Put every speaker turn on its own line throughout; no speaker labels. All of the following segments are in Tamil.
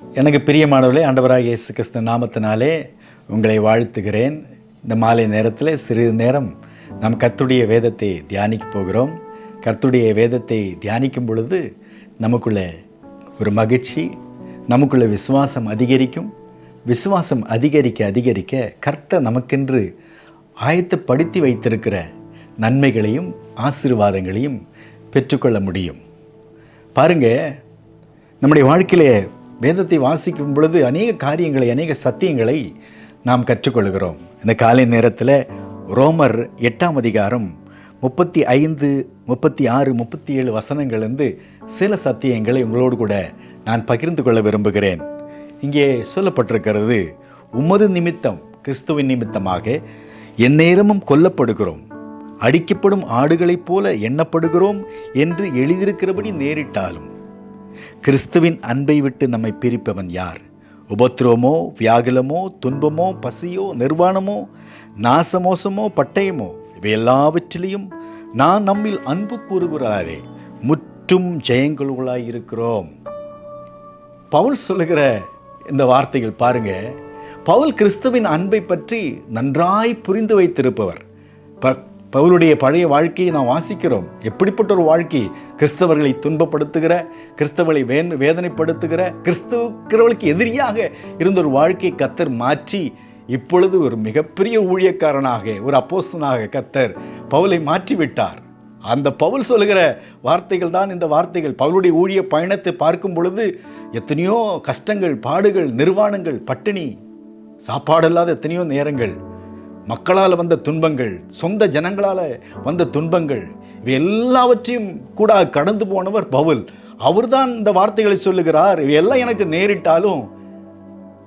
எனக்கு பிரியமானவர்களே ஆண்டவராக இயேசு கிறிஸ்து நாமத்தினாலே உங்களை வாழ்த்துகிறேன். இந்த மாலை நேரத்தில் சிறிது நேரம் நாம் கர்த்துடைய வேதத்தை தியானிக்க போகிறோம். கர்த்துடைய வேதத்தை தியானிக்கும் பொழுது நமக்குள்ளே ஒரு மகிழ்ச்சி நமக்குள்ள விசுவாசம் அதிகரிக்கும். விசுவாசம் அதிகரிக்க அதிகரிக்க கர்த்தர் நமக்கென்று ஆயத்தப்படுத்தி வைத்திருக்கிற நன்மைகளையும் ஆசீர்வாதங்களையும் பெற்றுக்கொள்ள முடியும். பாருங்க நம்முடைய வாழ்க்கையிலே வேதத்தை வாசிக்கும் பொழுது அநேக காரியங்களை அநேக சத்தியங்களை நாம் கற்றுக்கொள்கிறோம். இந்த காலை நேரத்தில் ரோமர் எட்டாம் அதிகாரம் முப்பத்தி ஐந்து முப்பத்தி ஆறு முப்பத்தி ஏழு வசனங்கள்லேருந்து சில சத்தியங்களை உங்களோடு கூட நான் பகிர்ந்து கொள்ள விரும்புகிறேன். இங்கே சொல்லப்பட்டிருக்கிறது உமது நிமித்தம் கிறிஸ்துவின் நிமித்தமாக எந்நேரமும் கொல்லப்படுகிறோம். அடிக்கப்படும் ஆடுகளைப் போல எண்ணப்படுகிறோம் என்று எழுதியிருக்கிறபடி நேரிட்டாலும் கிறிஸ்துவின் அன்பை விட்டு நம்மை பிரிப்பவன் யார்? உபத்திரவமோ வியாகுலமோ துன்பமோ பசியோ நிர்வாணமோ நாசமோசமோ பட்டயமோ இவை எல்லாவற்றிலையும் நான் நம்மில் அன்பு கூறுகிறாரே முற்றும் ஜெயங்களுள்ளாய் இருக்கிறோம். பவுல் சொல்லுகிற இந்த வார்த்தைகள் பாருங்க பவுல் கிறிஸ்துவின் அன்பை பற்றி நன்றாய் புரிந்து வைத்திருப்பவர். ப- பவுலுடைய பழைய வாழ்க்கையை நாம் வாசிக்கிறோம். எப்படிப்பட்ட ஒரு வாழ்க்கை? கிறிஸ்தவர்களை துன்பப்படுத்துகிற கிறிஸ்தவர்களை வே வேதனைப்படுத்துகிற கிறிஸ்தவர்களுக்கு எதிரியாக இருந்த ஒரு வாழ்க்கை கத்தர் மாற்றி இப்பொழுது ஒரு மிகப்பெரிய ஊழியக்காரனாக ஒரு அப்போசனாக கத்தர் பவுலை மாற்றிவிட்டார். அந்த பவுல் சொல்லுகிற வார்த்தைகள் தான் இந்த வார்த்தைகள். பவுலுடைய ஊழிய பயணத்தை பார்க்கும் பொழுது எத்தனையோ கஷ்டங்கள் பாடுகள் நிர்வாணங்கள் பட்டினி சாப்பாடில்லாத எத்தனையோ நேரங்கள். மக்களால் வந்த துன்பங்கள் சொந்த ஜனங்களால் வந்த துன்பங்கள் இவை எல்லாவற்றையும் கூட கடந்து போனவர் பவுல். அவர்தான் இந்த வார்த்தைகளை சொல்லுகிறார். இவையெல்லாம் எனக்கு நேரிட்டாலும்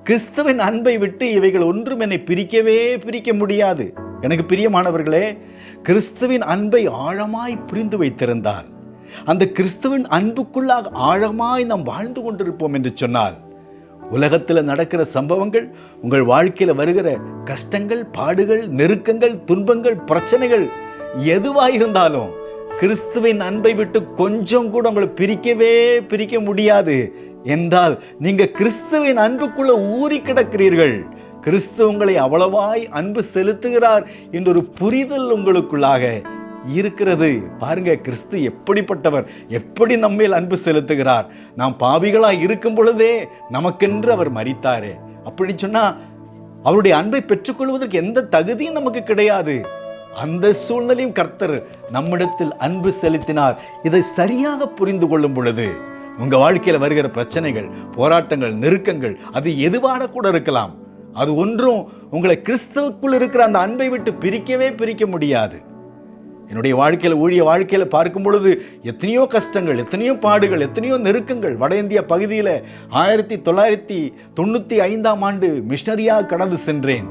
கிறிஸ்துவின் அன்பை விட்டு இவைகள் ஒன்றும் என்னை பிரிக்கவே பிரிக்க முடியாது. எனக்கு பிரியமானவர்களே கிறிஸ்துவின் அன்பை ஆழமாய் புரிந்து வைத்திருந்தால் அந்த கிறிஸ்துவின் அன்புக்குள்ளாக ஆழமாய் நாம் வாழ்ந்து கொண்டிருப்போம் என்று சொன்னால் உலகத்தில் நடக்கிற சம்பவங்கள் உங்கள் வாழ்க்கையில் வருகிற கஷ்டங்கள் பாடுகள் நெருக்கங்கள் துன்பங்கள் பிரச்சனைகள் எதுவாக இருந்தாலும் கிறிஸ்துவின் அன்பை விட்டு கொஞ்சம் கூட உங்களை பிரிக்கவே பிரிக்க முடியாது. என்றால் நீங்க கிறிஸ்துவின் அன்புக்குள்ள ஊறி கிடக்கிறீர்கள். கிறிஸ்து உங்களை அவ்வளவாய் அன்பு செலுத்துகிறார் என்ற ஒரு புரிதல் உங்களுக்குள்ளாக இருக்கிறது. பாருங்க கிறிஸ்து எப்படிப்பட்டவர் எப்படி நம்மேல் அன்பு செலுத்துகிறார். நாம் பாவிகளாக இருக்கும் பொழுதே நமக்கென்று அவர் மறித்தாரே அப்படி சொன்னா அவருடைய அன்பை பெற்றுக்கொள்வதற்கு எந்த தகுதியும் நமக்கு கிடையாது. அந்த சூழ்நிலையும் கர்த்தர் நம்மிடத்தில் அன்பு செலுத்தினார். இதை சரியாக புரிந்து கொள்ளும் பொழுது உங்க வாழ்க்கையில வருகிற பிரச்சனைகள் போராட்டங்கள் நெருக்கங்கள் அது எதுவான கூட இருக்கலாம். அது ஒன்றும் உங்களை கிறிஸ்துவுக்குள் இருக்கிற அந்த அன்பை விட்டு பிரிக்கவே பிரிக்க முடியாது. என்னுடைய வாழ்க்கையில் ஊழிய வாழ்க்கையில் பார்க்கும் பொழுது எத்தனையோ கஷ்டங்கள் எத்தனையோ பாடுகள் எத்தனையோ நெருக்கங்கள் வட இந்திய பகுதியில் ஆயிரத்தி தொள்ளாயிரத்தி தொண்ணூற்றி ஐந்தாம் ஆண்டு மிஷனரியாக கடந்து சென்றேன்.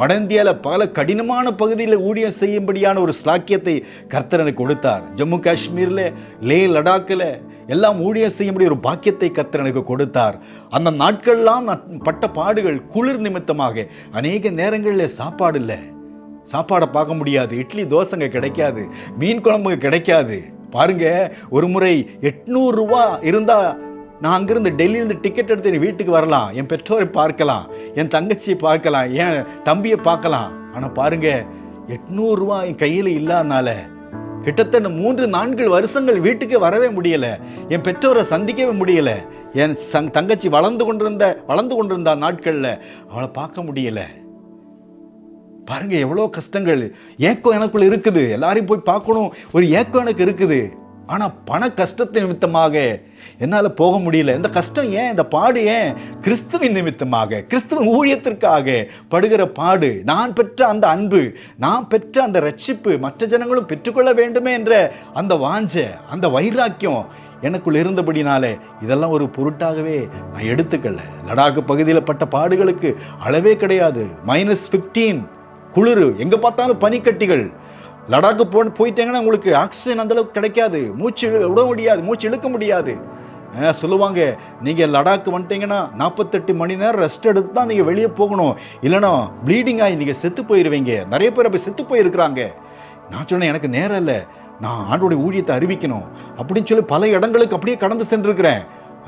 வட இந்தியாவில் பல கடினமான பகுதியில் ஊழியம் செய்யும்படியான ஒரு ஸ்லாக்கியத்தை கர்த்தர் எனக்கு கொடுத்தார். ஜம்மு காஷ்மீரில் லே லடாக்கில் எல்லாம் ஊழியம் செய்யும்படி ஒரு பாக்கியத்தை கர்த்தர் எனக்கு கொடுத்தார். அந்த நாட்கள்லாம் நான் பட்ட பாடுகள் குளிர் நிமித்தமாக அநேக நேரங்களில் சாப்பாடு இல்லை. சாப்பாடை பார்க்க முடியாது. இட்லி தோசைங்க கிடைக்காது. மீன் குழம்புங்க கிடைக்காது. பாருங்க ஒரு முறை எட்நூறுரூவா இருந்தால் நான் அங்கேருந்து டெல்லியிலேருந்து டிக்கெட் எடுத்து என் வீட்டுக்கு வரலாம். என் பெற்றோரை பார்க்கலாம். என் தங்கச்சியை பார்க்கலாம். என் தம்பியை பார்க்கலாம். ஆனால் பாருங்க எட்நூறுரூவா என் கையில் இல்லாதனால கிட்டத்தட்ட மூன்று நான்கு வருஷங்கள் வீட்டுக்கு வரவே முடியலை. என் பெற்றோரை சந்திக்கவே முடியலை. என் சங் தங்கச்சி வளர்ந்து கொண்டிருந்த வளர்ந்து கொண்டிருந்த நாட்களில் அவளை பார்க்க முடியலை. பாருங்கள் எவ்வளோ கஷ்டங்கள். ஏக்கம் எனக்குள்ள இருக்குது. எல்லாரையும் போய் பார்க்கணும். ஒரு ஏக்கம் எனக்கு இருக்குது. ஆனால் பண கஷ்டத்தை நிமித்தமாக என்னால் போக முடியல. இந்த கஷ்டம் ஏன்? இந்த பாடு ஏன்? கிறிஸ்துவின் நிமித்தமாக கிறிஸ்துவின் ஊழியத்திற்காக படுகிற பாடு நான் பெற்ற அந்த அன்பு நான் பெற்ற அந்த ரட்சிப்பு மற்ற ஜனங்களும் பெற்றுக்கொள்ள வேண்டுமே என்ற அந்த வாஞ்ச அந்த வைராக்கியம் எனக்குள் இருந்தபடினாலே இதெல்லாம் ஒரு பொருட்டாகவே நான் எடுத்துக்கல. லடாக் பகுதியில் பட்ட பாடுகளுக்கு அளவே கிடையாது. மைனஸ் ஃபிஃப்டீன் குளிர் எங்கே பார்த்தாலும் பனிக்கட்டிகள். லடாக்கு போ போயிட்டீங்கன்னா உங்களுக்கு ஆக்சிஜன் அந்தளவுக்கு கிடைக்காது. மூச்சு விட முடியாது மூச்சு இழுக்க முடியாது. சொல்லுவாங்க நீங்கள் லடாக்கு வந்துட்டீங்கன்னா நாற்பத்தெட்டு மணி நேரம் ரெஸ்ட் எடுத்து தான் நீங்கள் வெளியே போகணும். இல்லைனா ப்ளீடிங் ஆகி நீங்கள் செத்து போயிடுவீங்க நிறைய பேர் அப்படி செத்து போயிருக்கிறாங்க. நான் சொன்னேன் எனக்கு நேரம் இல்லை. நான் ஆண்டோடைய ஊழியத்தை அறிவிக்கணும். அப்படின்னு சொல்லி பல இடங்களுக்கு அப்படியே கடந்து சென்றிருக்கிறேன்.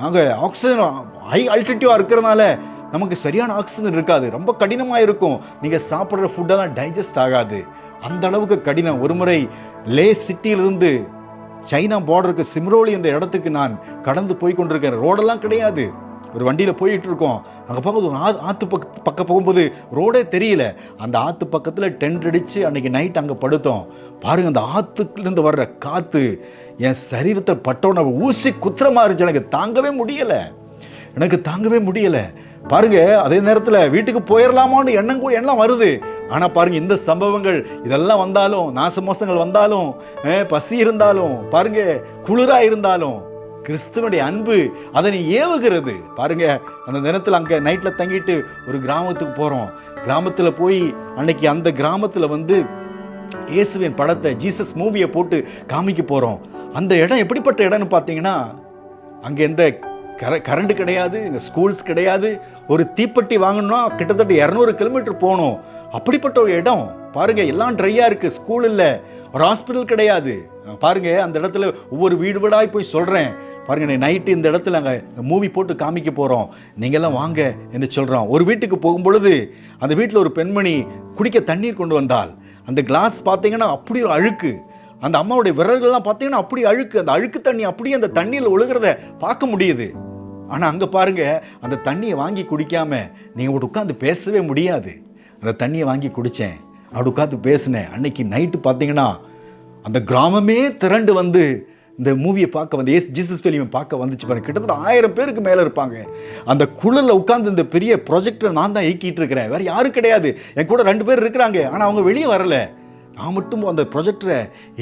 அங்கே ஆக்சிஜன் ஹை அல்டிடியூவாக இருக்கிறதுனால நமக்கு சரியான ஆக்சிஜன் இருக்காது. ரொம்ப கடினமாக இருக்கும். நீங்கள் சாப்பிட்ற ஃபுட்டெல்லாம் டைஜஸ்ட் ஆகாது. அந்த அளவுக்கு கடினம். ஒரு முறை லே சிட்டியிலிருந்து சைனா பார்டருக்கு சிம்ரோலி என்ற இடத்துக்கு நான் கடந்து போய் கொண்டிருக்கேன். ரோடெல்லாம் கிடையாது. ஒரு வண்டியில் போயிட்டு இருக்கோம். அங்கே பார்க்கும்போது ஒரு ஆ- ஆற்று பக்க பக்கம் போகும்போது ரோடே தெரியல. அந்த ஆற்று பக்கத்தில் டென்ட் அடித்து அன்னைக்கு நைட் அங்கே படுத்தோம். பாருங்கள் அந்த ஆற்றுலேருந்து வர்ற காற்று என் சரீரத்தை பட்டோன ஊசி குத்துறமா இருந்துச்சு. எனக்கு தாங்கவே முடியலை. எனக்கு தாங்கவே முடியலை. பாருங்க அதே நேரத்தில் வீட்டுக்கு போயிடலாமான்னு எண்ணம் கூட எண்ணம் வருது. ஆனால் பாருங்க இந்த சம்பவங்கள் இதெல்லாம் வந்தாலும் நாச மோசங்கள் வந்தாலும் பசி இருந்தாலும் பாருங்க குளிராக இருந்தாலும் கிறிஸ்துவனுடைய அன்பு அதனை ஏவுகிறது. பாருங்க அந்த நேரத்தில் அங்கே நைட்டில் தங்கிட்டு ஒரு கிராமத்துக்கு போகிறோம் கிராமத்தில் போய் அன்னைக்கு அந்த கிராமத்தில் வந்து இயேசுவின் படத்தை ஜீசஸ் மூவியை போட்டு காமிக்க போகிறோம் அந்த இடம் எப்படிப்பட்ட இடம்னு பார்த்தீங்கன்னா அங்கே எந்த கர கரண்ட் கிடையாது இங்கே ஸ்கூல்ஸ் கிடையாது. ஒரு தீப்பெட்டி வாங்கணும்னா கிட்டத்தட்ட இரநூறு கிலோமீட்டர் போகணும். அப்படிப்பட்ட ஒரு இடம் பாருங்கள் எல்லாம் ட்ரையாக இருக்குது ஸ்கூல் இல்லை. ஒரு ஹாஸ்பிட்டல் கிடையாது. பாருங்கள் அந்த இடத்துல ஒவ்வொரு வீடு வீடாய் போய் சொல்கிறேன் பாருங்க நைட்டு இந்த இடத்துல அங்கே இந்த மூவி போட்டு காமிக்க போகிறோம் நீங்கள்லாம் வாங்க என்று சொல்கிறோம் ஒரு வீட்டுக்கு போகும்பொழுது அந்த வீட்டில் ஒரு பெண்மணி குடிக்க தண்ணீர் கொண்டு வந்தால் அந்த கிளாஸ் பார்த்தீங்கன்னா அப்படி ஒரு அழுக்கு. அந்த அம்மாவுடைய விரல்கள்லாம் பார்த்தீங்கன்னா அப்படி அழுக்கு. அந்த அழுக்கு தண்ணி அப்படியே அந்த தண்ணியில் ஒழுகிறத பார்க்க முடியுது. ஆனால் அங்கே பாருங்க அந்த தண்ணியை வாங்கி குடிக்காம நீங்கள் உட்காந்து பேசவே முடியாது. அந்த தண்ணியை வாங்கி குடித்தேன் அப்படி உட்காந்து பேசினேன். அன்னைக்கு நைட்டு பார்த்தீங்கன்னா அந்த கிராமமே திரண்டு வந்து இந்த மூவியை பார்க்க வந்து ஏஸ் ஜீசஸ் ஃபிலிமை பார்க்க வந்துச்சு பாருங்க. கிட்டத்தட்ட ஆயிரம் பேருக்கு மேலே இருப்பாங்க. அந்த குழலில் உட்காந்து இந்த பெரிய ப்ராஜெக்டரை நான் தான் இயக்கிட்டு இருக்கிறேன். வேறு யாரும் கிடையாது. என் கூட ரெண்டு பேர் இருக்கிறாங்க. ஆனால் அவங்க வெளியே வரல. நான் மட்டும் அந்த ப்ரொஜெக்டரை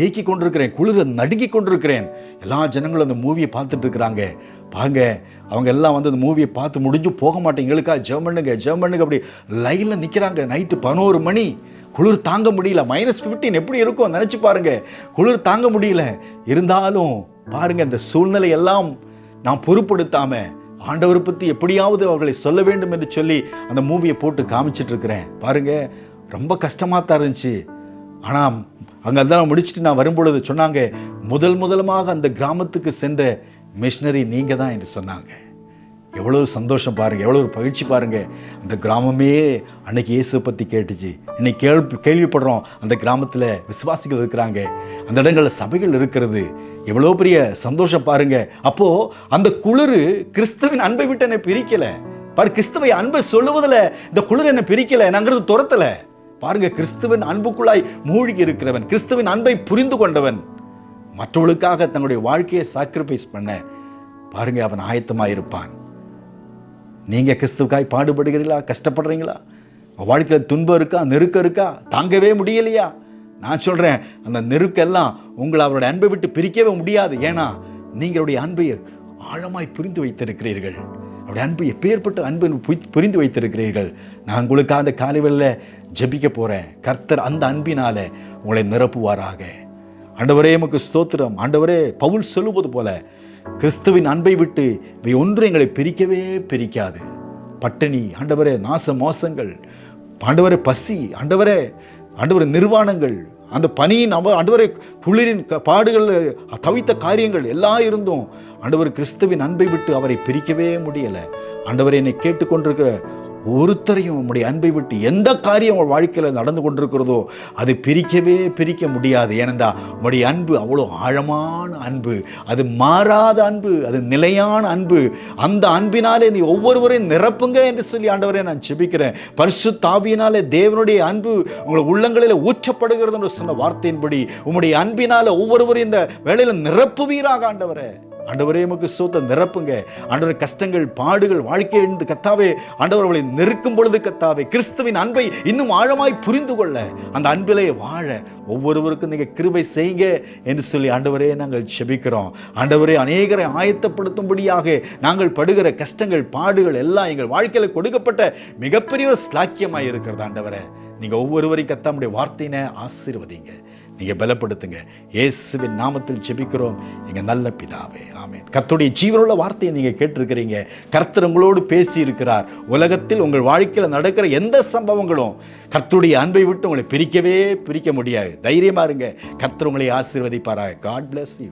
ஏக்கி கொண்டிருக்கிறேன் குளிர நடுங்கி கொண்டிருக்கிறேன். எல்லா ஜனங்களும் அந்த மூவியை பார்த்துட்டு இருக்கிறாங்க. பாருங்க அவங்க எல்லாம் வந்து அந்த மூவியை பார்த்து முடிஞ்சு போக மாட்டேங்க. எங்களுக்கா ஜெர்மனுங்க ஜெர்மனுங்க அப்படி லைனில் நிற்கிறாங்க நைட்டு பதினோரு மணி. குளிர் தாங்க முடியல. மைனஸ் ஃபிஃப்டீன் எப்படி இருக்கும்? நினச்சி பாருங்க. குளிர் தாங்க முடியல. இருந்தாலும் பாருங்க இந்த சூழ்நிலை எல்லாம் நான் பொருட்படுத்தாம ஆண்டவர் பற்றி எப்படியாவது அவர்களை சொல்ல வேண்டும் என்று சொல்லி அந்த மூவியை போட்டு காமிச்சிட்ருக்கிறேன் பாருங்கள் ரொம்ப கஷ்டமாக தான் இருந்துச்சு. ஆனால் அங்கே தான் முடிச்சுட்டு நான் வரும்பொழுது சொன்னாங்க முதல் முதலமாக அந்த கிராமத்துக்கு சென்ற மிஷினரி நீங்கள் தான் என்று சொன்னாங்க. எவ்வளோ சந்தோஷம் பாருங்கள் எவ்வளோ ஒரு பகிழ்ச்சி பாருங்கள் அந்த கிராமமே அன்னைக்கு இயேசுவை பற்றி கேட்டுச்சு. இன்னைக்கு கேள்வி கேள்விப்படுறோம் அந்த கிராமத்தில் விசுவாசிகள் இருக்கிறாங்க. அந்த இடங்களில் சபைகள் இருக்கிறது. எவ்வளோ பெரிய சந்தோஷம் பாருங்க. அப்போது அந்த குளிர் கிறிஸ்துவின் அன்பை விட்டு என்னை பிரிக்கலை. பாரு கிறிஸ்துவை அன்பை சொல்லுவதில் இந்த குளிர் என்னை பிரிக்கலை நாங்கிறது துரத்தலை. பாருங்க கிறிஸ்துவின் அன்புக்குள்ளாய் மூழ்கி இருக்கிறவன் கிறிஸ்துவின் அன்பை புரிந்து கொண்டவன் மற்றவர்களுக்காக தன்னுடைய வாழ்க்கையை சாக்ரிஃபைஸ் பண்ண பாருங்க அவன் ஆயத்தமாக இருப்பான். நீங்க கிறிஸ்துவுக்காய் பாடுபடுகிறீங்களா கஷ்டப்படுறீங்களா? வாழ்க்கையில் துன்பம் இருக்கா? நெருக்கம் இருக்கா? தாங்கவே முடியலையா? நான் சொல்கிறேன் அந்த நெருக்கெல்லாம் உங்களை அவருடைய அன்பை விட்டு பிரிக்கவே முடியாது. ஏன்னா நீங்களுடைய அன்பை ஆழமாய் புரிந்து வைத்திருக்கிறீர்கள். அவருடைய அன்பு எப்பேற்பட்ட அன்பு புரி- புரிந்து வைத்திருக்கிறீர்கள்? நான் உங்களுக்காக அந்த காலைவெளியில் ஜபிக்க போகிறேன் கர்த்தர் அந்த அன்பினால உங்களை நிரப்புவாராக. ஆண்டவரே எமக்கு ஸ்தோத்திரம். ஆண்டவரே பவுல் சொல்லுவது போல கிறிஸ்துவின் அன்பை விட்டு இவை ஒன்று எங்களை பிரிக்கவே பிரிக்காது. பட்டினி ஆண்டவரே நாச மோசங்கள் ஆண்டவரே பசி ஆண்டவரே ஆண்டவரே நிர்வாணங்கள் அந்த பனியின் அவ ஆண்டவரே குளிரின் க- பாடுகள் தவித்த காரியங்கள் எல்லாம் இருந்தும் ஆண்டவர் கிறிஸ்துவின் அன்பை விட்டு அவரை பிரிக்கவே முடியலை. ஆண்டவர் என்னை கேட்டுக்கொண்டிருக்கிற ஒருத்தரையும் உம்முடைய அன்பை விட்டு எந்த காரியம் உங்கள் வாழ்க்கையில் நடந்து கொண்டிருக்கிறதோ அது பிரிக்கவே பிரிக்க முடியாது. ஏனென்றா உம்முடைய அன்பு அவ்வளோ ஆழமான அன்பு. அது மாறாத அன்பு அது நிலையான அன்பு. அந்த அன்பினாலே நீ ஒவ்வொருவரையும் நிரப்புங்க என்று சொல்லி ஆண்டவரே நான் செபிக்கிறேன் பரிசு தாவியினாலே தேவனுடைய அன்பு உங்கள் உள்ளங்களில் ஊற்றப்படுகிறது என்று சொன்ன வார்த்தையின்படி உம்முடைய அன்பினால் ஒவ்வொருவரையும் இந்த வேலையில் நிரப்புவீராக ஆண்டவரே. ஆண்டவரே உமக்கு சோத்த நிரப்புங்க. ஆண்டவர் கஷ்டங்கள் பாடுகள் வாழ்க்கை எழுந்து கத்தாவே ஆண்டவர்களை நெருக்கும் பொழுது கத்தாவே கிறிஸ்துவின் அன்பை இன்னும் ஆழமாய் புரிந்து கொள்ள. அந்த அன்பிலே வாழ ஒவ்வொருவருக்கும் நீங்கள் கிருபை செய்யுங்க என்று சொல்லி ஆண்டவரே நாங்கள் செபிக்கிறோம் ஆண்டவரே அநேகரை ஆயத்தப்படுத்தும்படியாக நாங்கள் படுகிற கஷ்டங்கள் பாடுகள் எல்லாம் எங்கள் வாழ்க்கையில் கொடுக்கப்பட்ட மிகப்பெரிய ஒரு ஸ்லாக்கியமாக இருக்கிறது ஆண்டவரை. நீங்கள் ஒவ்வொருவரையும் கத்தாமுடைய வார்த்தையினை ஆசீர்வதிங்க. நீங்கள் பலப்படுத்துங்க. இயேசுவின் நாமத்தில் செபிக்கிறோம் எங்கள் நல்ல பிதாவே. ஆமென். கர்த்தருடைய ஜீவனுள்ள வார்த்தையை நீங்கள் கேட்டிருக்கிறீங்க. கர்த்தர் உங்களோடு பேசியிருக்கிறார். உலகத்தில் உங்கள் வாழ்க்கையில் நடக்கிற எந்த சம்பவங்களும் கர்த்தருடைய அன்பை விட்டு உங்களை பிரிக்கவே பிரிக்க முடியாது. தைரியமாக இருங்க. கர்த்தர் உங்களை ஆசீர்வதிப்பாராக. God bless you